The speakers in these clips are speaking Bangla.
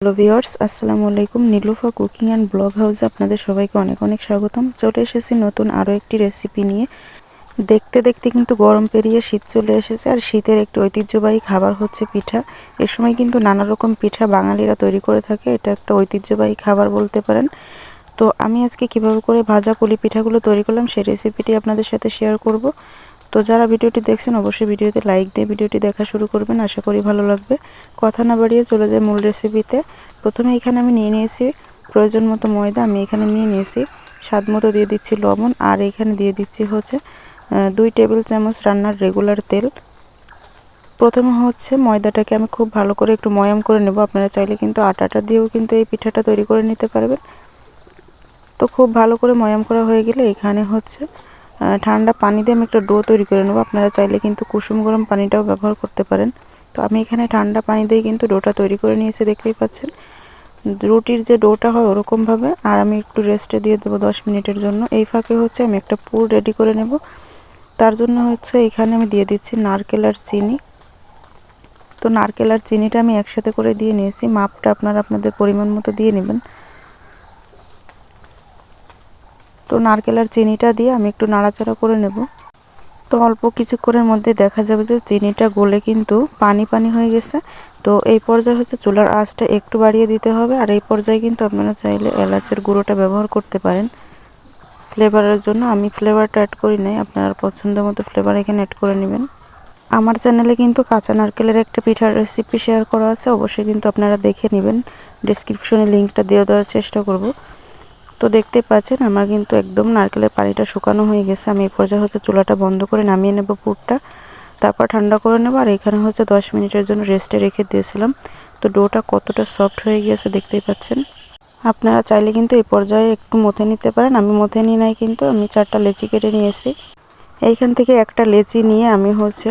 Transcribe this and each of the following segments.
হ্যালো ভিওর্স আসসালামু আলাইকুম। নীলুফা কুকিং অ্যান্ড ব্লগ হাউসে আপনাদের সবাইকে অনেক অনেক স্বাগতম। চলে এসেছি নতুন আরও একটি রেসিপি নিয়ে। দেখতে দেখতে কিন্তু গরম পেরিয়ে শীত চলে এসেছে আর শীতের একটি ঐতিহ্যবাহী খাবার হচ্ছে পিঠা। এ সময় কিন্তু নানা রকম পিঠা বাঙালিরা তৈরি করে থাকে। এটা একটা ঐতিহ্যবাহী খাবার বলতে পারেন। তো আমি আজকে কীভাবে করে ভাজা পুলি পিঠাগুলো তৈরি করলাম সেই রেসিপিটি আপনাদের সাথে শেয়ার করব। তো যারা ভিডিওটি দেখছেন, অবশ্যই ভিডিওতে লাইক দিয়ে ভিডিওটি দেখা শুরু করবেন। আশা করি ভালো লাগবে। কথা না বাড়িয়ে চলে যায় মূল রেসিপিতে প্রথমে এখানে আমি নিয়ে নিয়েছি প্রয়োজন মতো ময়দা। আমি এখানে নিয়ে নিয়েছি স্বাদ মতো দিয়ে দিচ্ছি লবণ। আর এখানে দিয়ে দিচ্ছি হচ্ছে দুই টেবিল চামচ রান্নার রেগুলার তেল। প্রথমে হচ্ছে ময়দাটাকে আমি খুব ভালো করে একটু ময়াম করে নেব। আপনারা চাইলে কিন্তু আটাটা দিয়েও কিন্তু এই পিঠাটা তৈরি করে নিতে পারবেন। তো খুব ভালো করে ময়াম করা হয়ে গেলে এখানে হচ্ছে ঠান্ডা পানি দিয়ে আমি একটা ডো তৈরি করে নেব। আপনারা চাইলে কিন্তু কুসুম গরম পানিটাও ব্যবহার করতে পারেন। তো আমি এখানে ঠান্ডা পানি দিয়ে কিন্তু ডোটা তৈরি করে নিয়েছি, দেখতেই পাচ্ছেন। রুটির যে ডোটা হয় ওরকমভাবে, আর আমি একটু রেস্টে দিয়ে দেবো দশ মিনিটের জন্য। এই ফাঁকে হচ্ছে আমি একটা পুর রেডি করে নেব। তার জন্য হচ্ছে এখানে আমি দিয়ে দিচ্ছি নারকেল আর চিনি। তো নারকেল আর চিনিটা আমি একসাথে করে দিয়ে নিয়েছি। মাপটা আপনারা আপনাদের পরিমাণ মতো দিয়ে নেবেন। তো নারকেল আর চিনিটা দিয়ে আমি একটু নাড়াচাড়া করে নেব। তো অল্প কিছুক্ষণের মধ্যে দেখা যাবে যে চিনিটা গলে কিন্তু পানি পানি হয়ে গেছে। তো এই পর্যায়ে হচ্ছে চুলার আঁচটা একটু বাড়িয়ে দিতে হবে আর এই পর্যায়ে কিন্তু আপনারা চাইলে এলাচের গুঁড়োটা ব্যবহার করতে পারেন। ফ্লেভারের জন্য আমি ফ্লেভারটা অ্যাড করি নাই, আপনার পছন্দ মতো ফ্লেভার এখানে অ্যাড করে নেবেন। আমার চ্যানেলে কিন্তু কাঁচা নারকেলের একটা পিঠার রেসিপি শেয়ার করা আছে, অবশ্যই কিন্তু আপনারা দেখে নেবেন। ডিসক্রিপশনে লিঙ্কটা দিয়ে দেওয়ার চেষ্টা করব। তো দেখতে পাচ্ছেন, আমার কিন্তু একদম নারকেলের পানিটা শুকানো হয়ে গেছে। আমি এই পর্যায়ে হচ্ছে চুলাটা বন্ধ করে নামিয়ে নেব পুরটা। তারপর ঠান্ডা করে নেব, আর এখানে হচ্ছে দশ মিনিটের জন্য রেস্টে রেখে দিয়েছিলাম। তো ডোটা কতটা সফট হয়ে গিয়েছে দেখতেই পাচ্ছেন। আপনারা চাইলে কিন্তু এই পর্যায়ে একটু মথে নিতে পারেন। আমি মথে নিই নাই কিন্তু, আমি চারটা লেচি কেটে নিয়েছি। এইখান থেকে একটা লেচি নিয়ে আমি হচ্ছে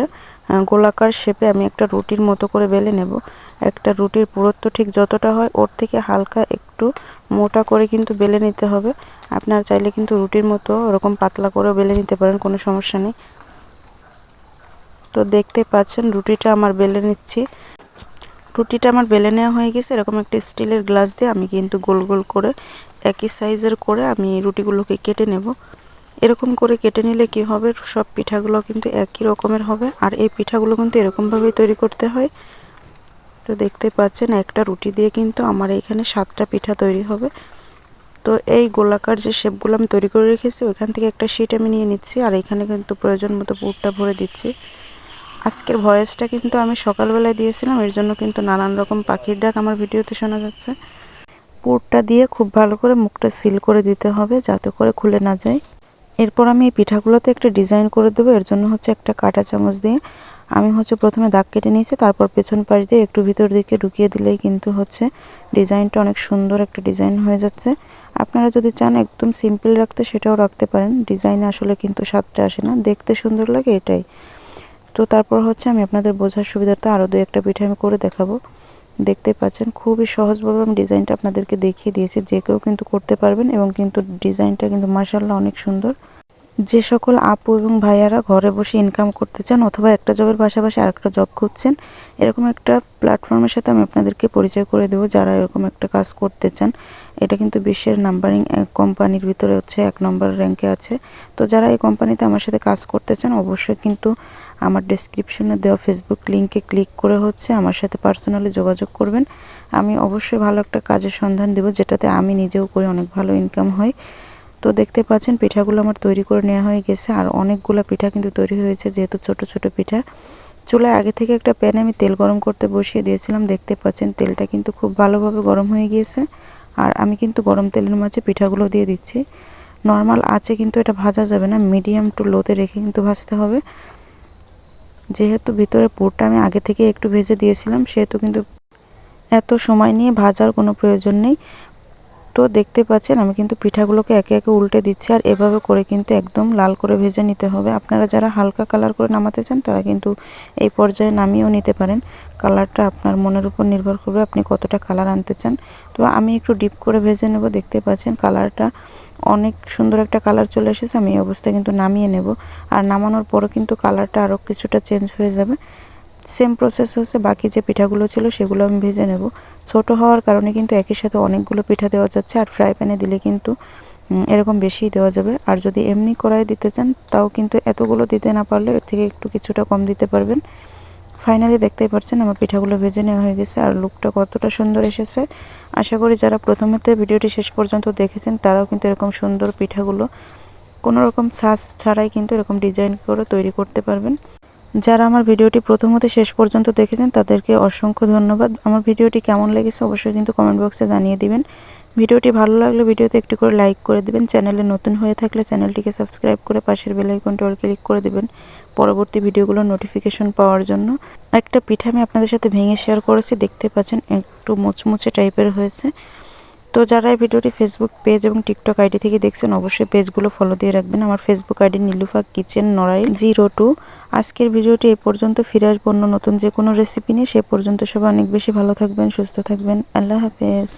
গোলাকার শেপে আমি একটা রুটির মতো করে বেলে নেব। একটা রুটির পুরত্ব ঠিক যতটা হয়, ওর থেকে হালকা একটু মোটা করে কিন্তু বেলে নিতে হবে। আপনার চাইলে কিন্তু রুটির মতো ওরকম পাতলা করে বেলে নিতে পারেন, কোনো সমস্যা নেই। তো দেখতে পাচ্ছেন রুটিটা আমার বেলে নিচ্ছি। রুটিটা আমার বেলে নেওয়া হয়ে গেছে। এরকম একটা স্টিলের গ্লাস দিয়ে আমি কিন্তু গোল গোল করে, একই সাইজের করে আমি রুটিগুলোকে কেটে নেব। এরকম করে কেটে নিলে কি হবে? সব পিঠাগুলো কিন্তু একই রকমের হবে। আর এই পিঠাগুলো কিন্তু এরকমভাবেই তৈরি করতে হয়। তো দেখতে পাচ্ছেন একটা রুটি দিয়ে কিন্তু আমার এখানে সাতটা পিঠা তৈরি হবে। তো এই গোলাকার যে শেপগুলো আমি তৈরি করে রেখেছি, ওইখান থেকে একটা শিট আমি নিয়ে নিচ্ছি আর এখানে কিন্তু প্রয়োজন মতো পুরটা ভরে দিচ্ছি। আজকের ভয়েসটা কিন্তু আমি সকালবেলায় দিয়েছিলাম, এর জন্য কিন্তু নানান রকম পাখির ডাক আমার ভিডিওতে শোনা যাচ্ছে। পুরটা দিয়ে খুব ভালো করে মুখটা সিল করে দিতে হবে যাতে করে খুলে না যায়। এরপর আমি এই পিঠাগুলোতে একটা ডিজাইন করে দেবো, এর জন্য হচ্ছে একটা কাটা চামচ দিয়ে। আমি হচ্ছে প্রথমে দাগ কেটে নিয়েছি, তারপর পেছন পাশ দিয়ে একটু ভিতর দিকে ঢুকিয়ে দিলেই কিন্তু হচ্ছে ডিজাইনটা অনেক সুন্দর একটা ডিজাইন হয়ে যাচ্ছে। আপনারা যদি চান একদম সিম্পল রাখতে, সেটাও রাখতে পারেন। ডিজাইনে আসলে কিন্তু স্বাদটা আসে না। দেখতে সুন্দর লাগে এটাই। তো তারপর হচ্ছে আমি আপনাদের বোঝার সুবিধার্থে আরও দু একটা পিঠে আমি করে দেখাবো। দেখতে পাচ্ছেন খুবই সহজভাবে আমি ডিজাইনটা আপনাদেরকে দেখিয়ে দিয়েছি। যে কেউ কিন্তু করতে পারবেন এবং কিন্তু ডিজাইনটা কিন্তু মার্শাল্লাহ অনেক সুন্দর। যে সকল আপু এবং ভাইয়ারা ঘরে বসে ইনকাম করতে চান অথবা একটা জবের পাশাপাশি আরেকটা জব খুঁজছেন, এরকম একটা প্ল্যাটফর্মের সাথে আমি আপনাদেরকে পরিচয় করে দেবো যারা এরকম একটা কাজ করতে চান। এটা কিন্তু বিশ্বের নাম্বারিং কোম্পানির ভিতরে হচ্ছে এক নম্বর র্যাঙ্কে আছে। তো যারা এই কোম্পানিতে আমার সাথে কাজ করতে চান, অবশ্যই কিন্তু আমার ডিসক্রিপশনে দেওয়া ফেসবুক লিঙ্কে ক্লিক করে হচ্ছে আমার সাথে পার্সোনালি যোগাযোগ করবেন। আমি অবশ্যই ভালো একটা কাজের সন্ধান দেবো, যেটাতে আমি নিজেও করে অনেক ভালো ইনকাম হয়। তো দেখতে পাচ্ছেন, পিঠাগুলো আমার তৈরি করে নেওয়া হয়ে গেছে। আর অনেকগুলো পিঠা কিন্তু তৈরি হয়েছে, যেহেতু ছোট ছোট পিঠা। চুলায় আগে থেকে একটা প্যানে আমি তেল গরম করতে বসিয়ে দিয়েছিলাম। দেখতে পাচ্ছেন, তেলটা কিন্তু খুব ভালোভাবে গরম হয়ে গিয়েছে। আর আমি কিন্তু গরম তেলের মাঝে পিঠাগুলো দিয়ে দিচ্ছি। নর্মাল আছে কিন্তু এটা ভাজা যাবে না, মিডিয়াম টু লোতে রেখে কিন্তু ভাজতে হবে। যেহেতু ভিতরে পুরটা আমি আগে থেকে একটু ভেজে দিয়েছিলাম, সেহেতু কিন্তু এত সময় নিয়ে ভাজার কোনো প্রয়োজন নেই। তো দেখতে পাচ্ছেন, আমি কিন্তু পিঠাগুলোকে একে একে উল্টে দিচ্ছি আর এভাবে করে কিন্তু একদম লাল করে ভেজে নিতে হবে। আপনারা যারা হালকা কালার করে নামাতে চান, তারা কিন্তু এই পর্যায়ে নামিয়েও নিতে পারেন। কালারটা আপনার মনের উপর নির্ভর করবে আপনি কতটা কালার আনতে চান। তো আমি একটু ডিপ করে ভেজে নেব, দেখতে পাচ্ছেন কালারটা অনেক সুন্দর একটা কালার চলে এসেছে, আমি এই অবস্থায় কিন্তু নামিয়ে নেব। আর নামানোর পরও কিন্তু কালারটা আরও কিছুটা চেঞ্জ হয়ে যাবে। সেম প্রসেস হচ্ছে, বাকি যে পিঠাগুলো ছিল সেগুলো আমি ভেজে নেব। ছোট হওয়ার কারণে কিন্তু একই সাথে অনেকগুলো পিঠা দেওয়া যাচ্ছে আর ফ্রাই প্যানে দিলে কিন্তু এরকম বেশিই দেওয়া যাবে। আর যদি এমনি কড়াই দিতে চান, তাও কিন্তু এতগুলো দিতে না পারলে এর থেকে একটু কিছুটা কম দিতে পারবেন। ফাইনালি দেখতেই পাচ্ছেন আমার পিঠাগুলো ভেজে নেওয়া হয়ে গেছে আর লুকটা কতটা সুন্দর এসেছে। আশা করি যারা প্রথমেতে ভিডিওটি শেষ পর্যন্ত দেখেছেন, তারাও কিন্তু এরকম সুন্দর পিঠাগুলো কোনো রকম সাজ ছাড়াই কিন্তু এরকম ডিজাইন করে তৈরি করতে পারবেন। যারা আমার ভিডিওটি প্রথম হতে শেষ পর্যন্ত দেখেছেন, তাদেরকে অসংখ্য ধন্যবাদ। আমার ভিডিওটি কেমন লেগেছে অবশ্যই কিন্তু কমেন্ট বক্সে জানিয়ে দিবেন। ভিডিওটি ভালো লাগলে ভিডিওতে একটু করে লাইক করে দিবেন। চ্যানেলে নতুন হয়ে থাকলে চ্যানেলটিকে সাবস্ক্রাইব করে পাশের বেল আইকনটি অল ক্লিক করে দিবেন পরবর্তী ভিডিওগুলোর নোটিফিকেশন পাওয়ার জন্য। একটা পিঠা আমি আপনাদের সাথে ভেঙে শেয়ার করেছি, দেখতে পাচ্ছেন একটু মুচমুচে টাইপের হয়েছে। তো যারা এই ভিডিওটি ফেসবুক পেজ এবং টিকটক আইডি থেকে দেখছেন, অবশ্যই পেজগুলো ফলো দিয়ে রাখবেন। আমার Facebook ID Nilufa kitchen Narail zero two আজকের ভিডিওটি এ পর্যন্ত ফিরে আসব অন্য নতুন যে কোনো রেসিপি নিয়ে। সে পর্যন্ত সবাই অনেক বেশি ভালো থাকবেন, সুস্থ থাকবেন। আল্লাহ হাফেজ।